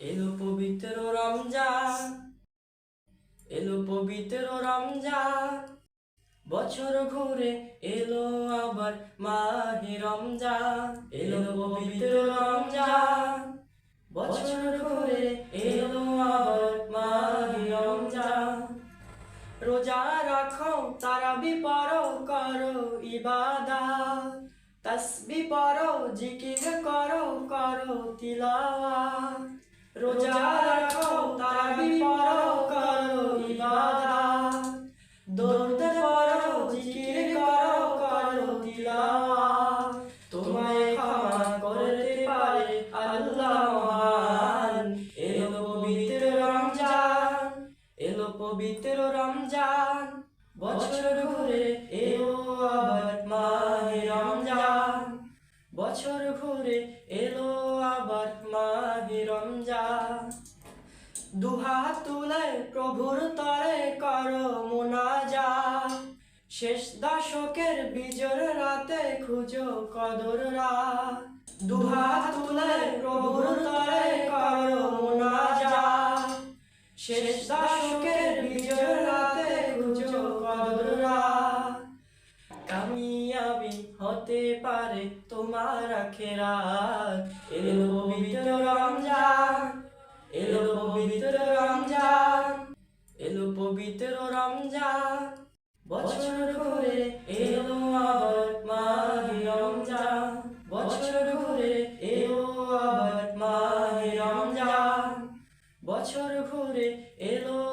এলো পবিত্র রমজান, এলো পবিত্র রমজান। বছর ঘুরে এলো আবার মাহে রমজান, এলো পবিত্র রমজান। বছর ঘুরে এলো আবার মাহে রমজান। রোজা রাখো, তারাবি পড়ো, করো ইবাদত। তসবি পড়ো, জিকির করো করো তিলাওয়াত। রোজা রাখো, তারাবি পড়ো, করো ইবাদত দরুদ পড়ো, জিকির করো করো তিলাওয়াত। তোমায় ক্ষমা করতে পারে আল্লাহ মহান। এলো পবিত্র রমজান, এলো পবিত্র রমজান। বছর ঘুরে বছর ঘুরে এলো আবার মাহে রমজান। দুহাত তুলে প্রভুর তরে করো মোনাজাত। শেষ দশকের বিজর রাতে খুঁজো কদর রাত। দুহাত তুলে প্রভুর তরে করো মোনাজাত। শেষ দশকের দুনিয়াবি হতে পারে তোমার আখেরাত। এলো পবিত্র রমজান, এলো পবিত্র রমজান, এলো পবিত্র রমজান। বছর ঘুরে এলো আবার মাহি রমজান। বছর ঘুরে এলো আবার মাহি রমজান। বছর ঘুরে এলো